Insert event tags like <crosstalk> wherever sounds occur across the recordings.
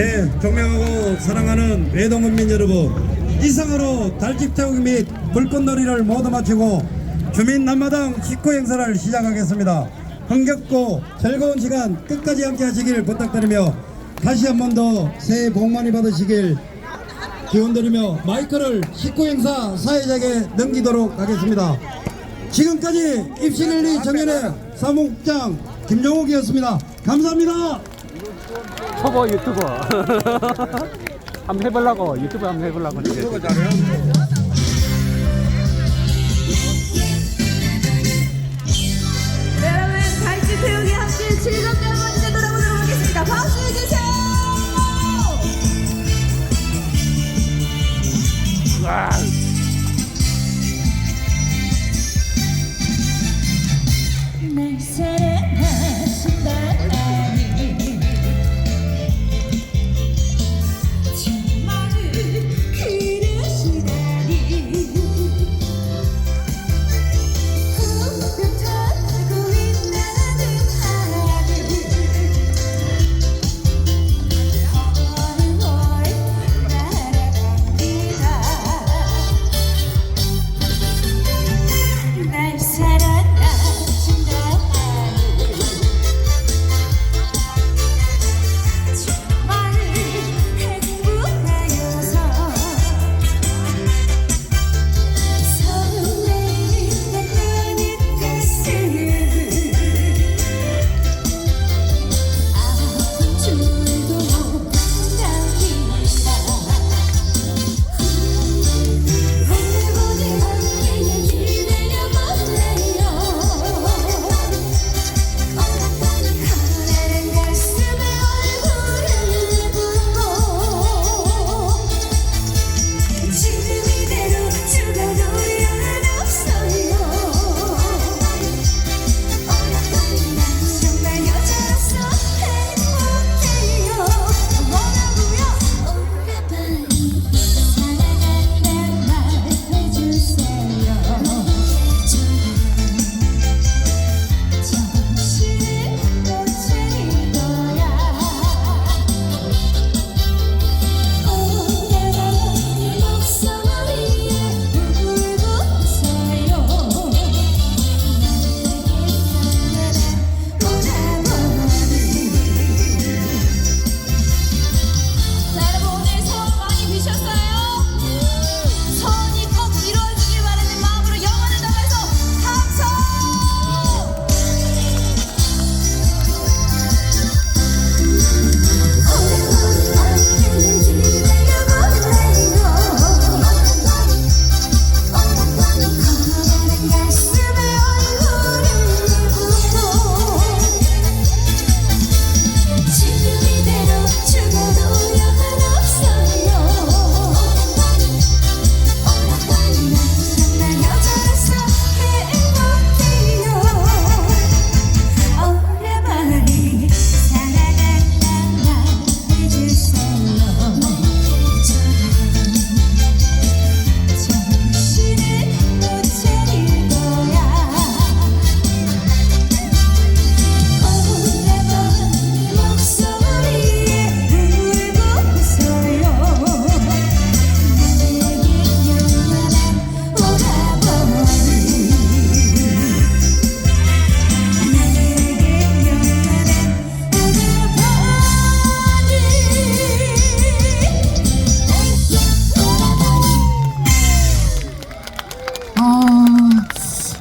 예, 존경하고 사랑하는 외동은민 여러분 이상으로 달집 태우기 및 불꽃놀이를 모두 마치고 주민 남마당 식구 행사를 시작하겠습니다. 흥겹고 즐거운 시간 끝까지 함께 하시길 부탁드리며 다시 한 번 더 새해 복 많이 받으시길 기원드리며 마이크를 식구 행사 사회자에게 넘기도록 하겠습니다. 지금까지 입시관리 정연의 사무국장 김종욱이었습니다. 감사합니다 초보 유튜버 <laughs> 한번 해보려고 유튜브 한번 해보려고 이제. 네, 여러분 달빛 태우기 함께 즐겁게 한번 이제 돌아보도록 하겠습니다. 박수 해주세요. 와. 날 사랑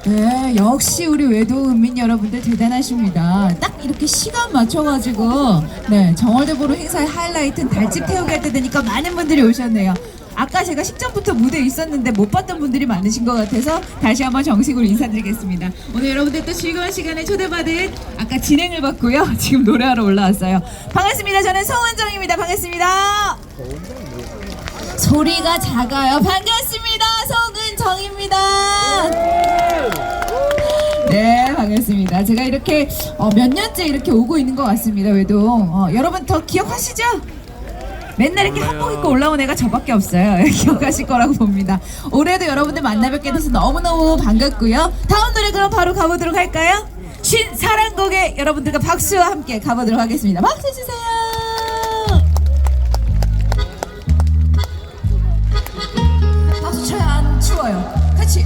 네, 역시 우리 외도 은민 여러분들 대단하십니다. 딱 이렇게 시간 맞춰가지고, 네, 정월대보로 행사의 하이라이트는 달집 태우기 할때 되니까 많은 분들이 오셨네요. 아까 제가 식전부터 무대에 있었는데 못 봤던 분들이 많으신 것 같아서 다시 한번 정식으로 인사드리겠습니다. 오늘 여러분들 또 즐거운 시간에 초대받은 아까 진행을 받고요. <laughs> 지금 노래하러 올라왔어요. 반갑습니다. 저는 송은정입니다. 반갑습니다. 소리가 작아요. 반갑습니다. 같습니다. 제가 이렇게 어, 몇 년째 이렇게 오고 있는 것 같습니다. 외동. 어, 여러분 더 기억하시죠? 맨날 이렇게 한복 입고 올라온 애가 저밖에 없어요. <laughs> 기억하실 거라고 봅니다. 올해도 여러분들 만나 뵙게 돼서 너무너무 반갑고요. 다음 노래 그럼 바로 가보도록 할까요? 신 사랑곡에 여러분들과 박수와 함께 가보도록 하겠습니다. 박수 주세요. 추워요. 같이.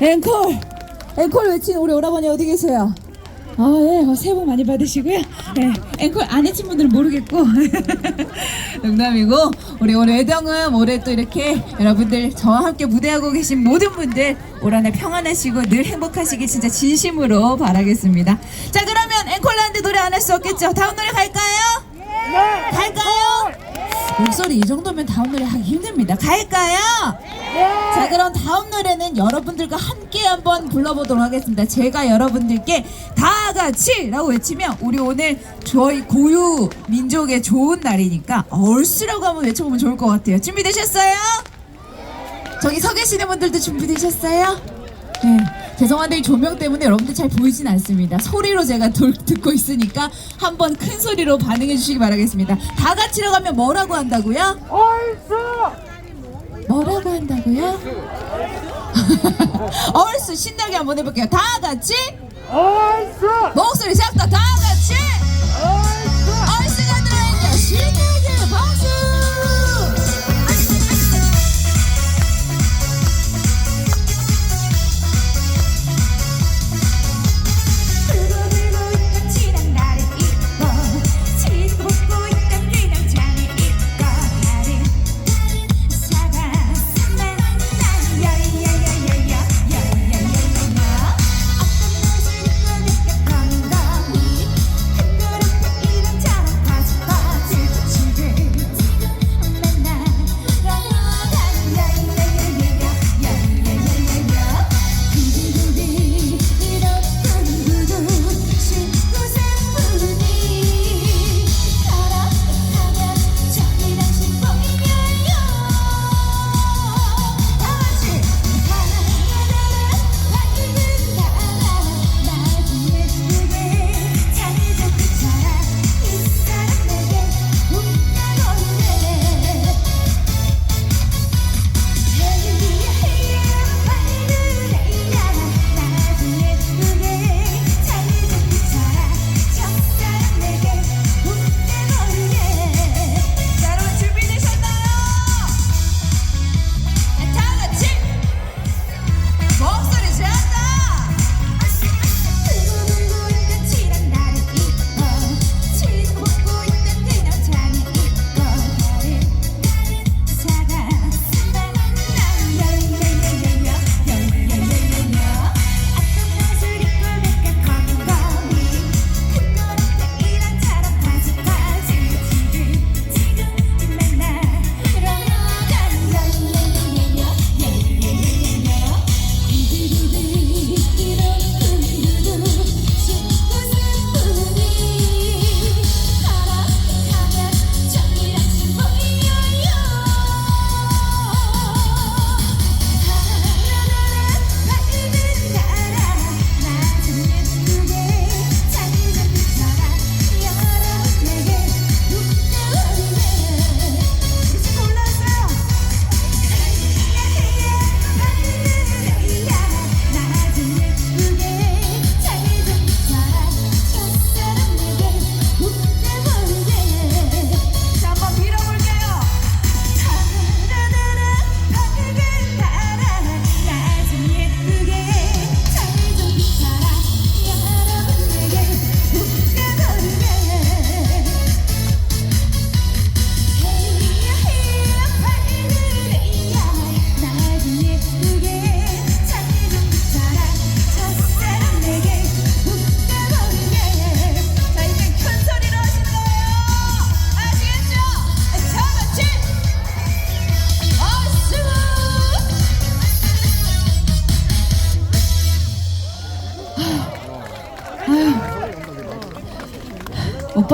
앵콜! 앵콜 외친 우리 오라버니 어디 계세요? 아, 예, 어, 새해 복 많이 받으시고요. 예, 앵콜 안 해친 분들은 모르겠고. <laughs> 농담이고, 우리 오늘 외동은 올해 또 이렇게 여러분들 저와 함께 무대하고 계신 모든 분들 올 한 해 평안하시고 늘 행복하시길 진짜 진심으로 바라겠습니다. 자, 그러면 앵콜라는데 노래 안 할 수 없겠죠? 다음 노래 갈까요? 네! 갈까요? 목소리 이 정도면 다음 노래 하기 힘듭니다. 갈까요? 자 그럼 다음 노래는 여러분들과 함께 한번 불러보도록 하겠습니다. 제가 여러분들께 다 같이라고 외치면 우리 오늘 저희 고유 민족의 좋은 날이니까 얼쑤라고 한번 외쳐보면 좋을 것 같아요. 준비되셨어요? 저기 서 계시는 분들도 준비되셨어요? 네. 죄송한데 이 조명 때문에 여러분들 잘 보이진 않습니다. 소리로 제가 돌, 듣고 있으니까 한번 큰 소리로 반응해 주시기 바라겠습니다. 다 같이라고 하면 뭐라고 한다고요? 뭐라고 한다고요? <laughs> 얼쑤 신나게 한번 해볼게요. 다 같이 목소리 작다 다 같이 얼쑤가 들어있냐 신나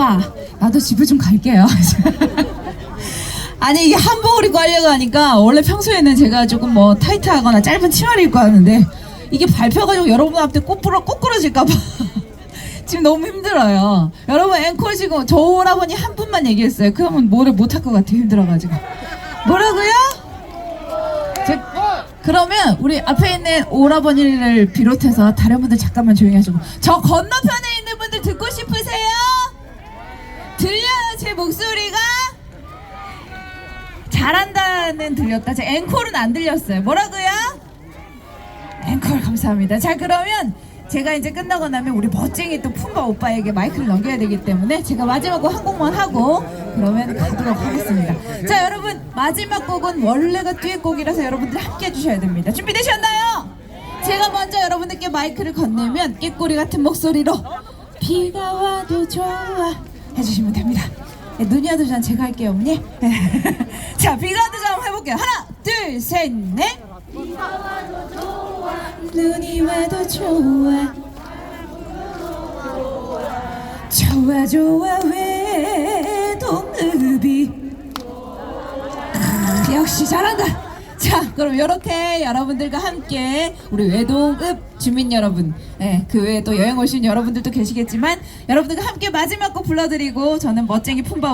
오빠 나도 집에 좀 갈게요. <laughs> 아니 이게 한복을 입고 하려고 하니까 원래 평소에는 제가 조금 뭐 타이트하거나 짧은 치마를 입고 하는데 이게 밟혀가지고 여러분 앞에 꼬꾸러 꼬꾸러질까봐 <laughs> 지금 너무 힘들어요. 여러분 앵콜 지금 저 오라버니 한 분만 얘기했어요. 그러면 뭐를 못할 것 같아요. 힘들어가지고 뭐라고요? 제- 그러면 우리 앞에 있는 오라버니를 비롯해서 다른 분들 잠깐만 조용히 하시고 저 건너편에 있는 분들 듣고 싶으세요? 제 목소리가? 잘한다는 들렸다. 제 앵콜은 안 들렸어요. 뭐라고요? 앵콜 감사합니다. 자 그러면 제가 이제 끝나고 나면 우리 멋쟁이 또 품바 오빠에게 마이크를 넘겨야 되기 때문에 제가 마지막 곡한 곡만 하고 그러면 가도록 하겠습니다. 자 여러분 마지막 곡은 원래가 듀엣곡이라서 여러분들 함께 해주셔야 됩니다. 준비되셨나요? 제가 먼저 여러분들께 마이크를 건네면 깨꼬리 같은 목소리로 비가 와도 좋아 해주시면 됩니다. 네, 눈이 와도 전 제가 할게요 어머니. <laughs> 자 비가 와도 한번 해볼게요. 하나 둘 셋 넷 눈이 와도 좋아 좋아 좋아 외동읍이 아, 역시 잘한다 자 그럼 이렇게 여러분들과 함께 우리 외동읍 주민 여러분 네, 그 외에 또 여행 오신 여러분들도 계시겠지만 여러분들과 함께 마지막 곡 불러드리고 저는 멋쟁이 품바